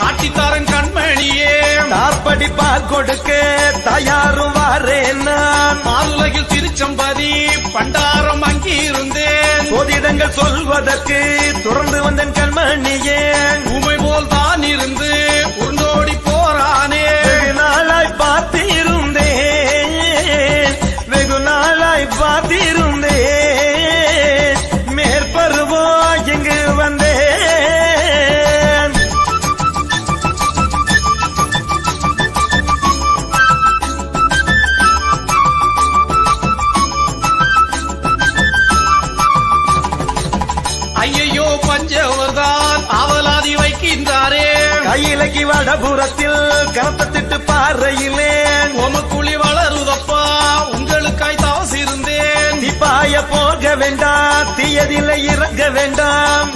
காட்டித்தாரன் கண்மணியே. தார்படி பால் கொடுக்க தயாரும் வாரேன் நான். மாதுலகில் திருச்சம்பதி பண்டாரம் அங்கிருந்தேன். சோதிடங்கள் சொல்வதற்கு தொடர்ந்து வந்தன் கண்மணியே. உமை போல் தான் இருந்து உருண்டோடி போறானே. வெகு நாளாய் பார்த்திருந்தேன். வெகு நாளாய் பார்த்திருந்தேன் ஐயையோ பஞ்சவர்தான் அவலாதி வைக்கின்றாரே. கையிலக்கி வடபுறத்தில் கனத்தத்திட்டு பாறையிலே உமக்குழி வளருதப்பா உங்களுக்காய் தவசிருந்தேன். தீப்பாய போக வேண்டாம் தீயதில்லை இறங்க வேண்டாம்.